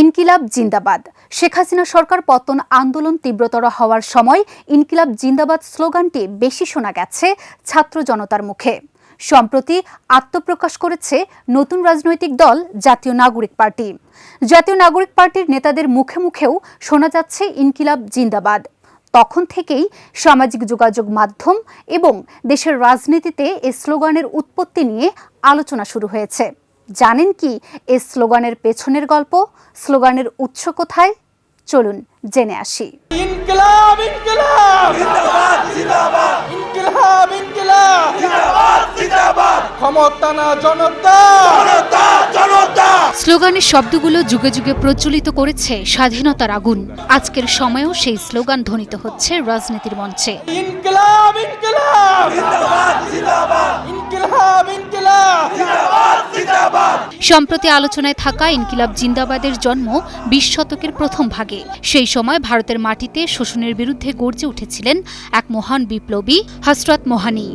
ইনকিলাব জিন্দাবাদ। শেখ হাসিনা সরকার পতন আন্দোলন তীব্রতর হওয়ার সময় ইনকিলাব জিন্দাবাদ স্লোগানটি বেশি শোনা গেছে ছাত্র জনতার মুখে। সম্প্রতি আত্মপ্রকাশ করেছে নতুন রাজনৈতিক দল, জাতীয় নাগরিক পার্টি। জাতীয় নাগরিক পার্টির নেতাদের মুখে মুখেও শোনা যাচ্ছে ইনকিলাব জিন্দাবাদ। তখন থেকেই সামাজিক যোগাযোগ মাধ্যম এবং দেশের রাজনীতিতে এ স্লোগানের উৎপত্তি নিয়ে আলোচনা শুরু হয়েছে। জানেন কি এ স্লোগানের পেছনের গল্প? স্লোগানের উৎস কোথায়? চলুন জেনে আসি। ইনকিলাব ইনকিলাব! জিন্দাবাদ জিন্দাবাদ! ইনকিলাব ইনকিলাব! জিন্দাবাদ জিন্দাবাদ! ক্ষমতা না জনতা! জনতা জনতা! স্লোগানের শব্দগুলো যুগে যুগে প্রচলিত করেছে স্বাধীনতার আগুন। আজকের সময়েও সেই স্লোগান ধ্বনিত হচ্ছে রাজনীতির মঞ্চে। ইনকিলাব ইনকিলাব! জিন্দাবাদ জিন্দাবাদ! ইনকিলাব ইনকিলাব জিন্দাবাদ জিন্দাবাদ সম্প্রতি আলোচনায় থাকা ইনকিলাব জিন্দাবাদের জন্ম বিশ শতকের প্রথম ভাগে। সেই সময় ভারতের মাটিতে শোষণের বিরুদ্ধে গর্জে উঠেছিলেন এক মহান বিপ্লবী হসরত মোহানি।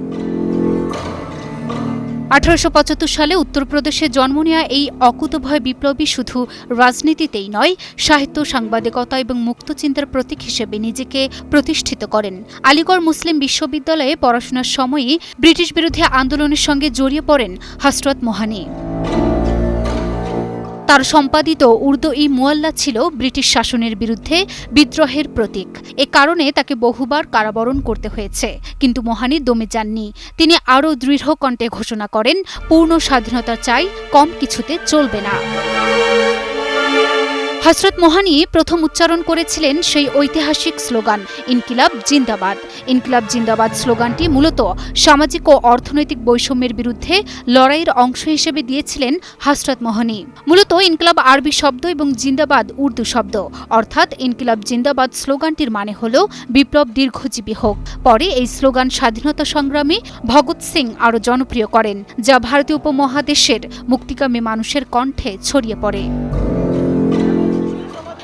আঠারোশো পঁচাত্তর সালে উত্তরপ্রদেশে জন্ম নেওয়া এই অকুতভয় বিপ্লবী শুধু রাজনীতিতেই নয়, সাহিত্য, সাংবাদিকতা এবং মুক্তচিন্তার প্রতীক হিসেবে নিজেকে প্রতিষ্ঠিত করেন। আলিগড় মুসলিম বিশ্ববিদ্যালয়ে পড়াশোনার সময়ই ব্রিটিশ বিরোধী আন্দোলনের সঙ্গে জড়িয়ে পড়েন হসরত মোহানি। তার সম্পাদিত উর্দু ই মুয়াল্লা ছিল ব্রিটিশ শাসনের বিরুদ্ধে বিদ্রোহের প্রতীক। এ কারণে তাকে বহুবার কারাবরণ করতে হয়েছে। কিন্তু মহানি দমে যাননি। তিনি আরও দৃঢ় কণ্ঠে ঘোষণা করেন, পূর্ণ স্বাধীনতা চাই, কম কিছুতে চলবে না। হজরত মোহানি প্রথম উচ্চারণ করেছিলেন সেই ঐতিহাসিক স্লোগান, ইনকিলাব জিন্দাবাদ। ইনকিলাব জিন্দাবাদ স্লোগানটি মূলত সামাজিক ও অর্থনৈতিক বৈষম্যের বিরুদ্ধে লড়াইয়ের অংশ হিসেবে দিয়েছিলেন হজরত মোহানি। মূলত ইনকিলাব আরবি শব্দ এবং জিন্দাবাদ উর্দু শব্দ। অর্থাৎ ইনকিলাব জিন্দাবাদ স্লোগানটির মানে হল বিপ্লব দীর্ঘজীবী হোক। পরে এই স্লোগান স্বাধীনতা সংগ্রামী ভগৎ সিং আরও জনপ্রিয় করেন, যা ভারতীয় উপমহাদেশের মুক্তিকামী মানুষের কণ্ঠে ছড়িয়ে পড়ে।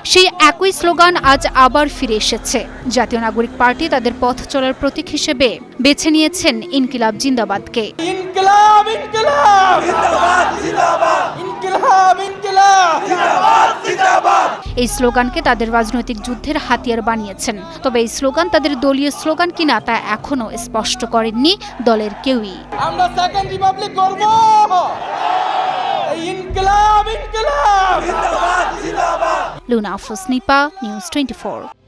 সেই একই স্লোগান আজ আবার ফিরে এসেছে। জাতীয় নাগরিক পার্টি তাদের পথ চলার প্রতীক হিসেবে বেছে নিয়েছেন ইনকিলাব জিন্দাবাদকে। ইনকিলাব ইনকিলাব! জিন্দাবাদ জিন্দাবাদ! ইনকিলাব ইনকিলাব! জিন্দাবাদ জিন্দাবাদ! এই স্লোগানকে তাদের রাজনৈতিক যুদ্ধের হাতিয়ার বানিয়েছেন। তবে এই স্লোগান তাদের দলীয় স্লোগান কিনা তা এখনও স্পষ্ট করেননি দলের কেউই। আমরা সেকেন্ড রিপাবলিক করব! ইনকিলাব ইনকিলাব! Luna Afrosnipa, News 24.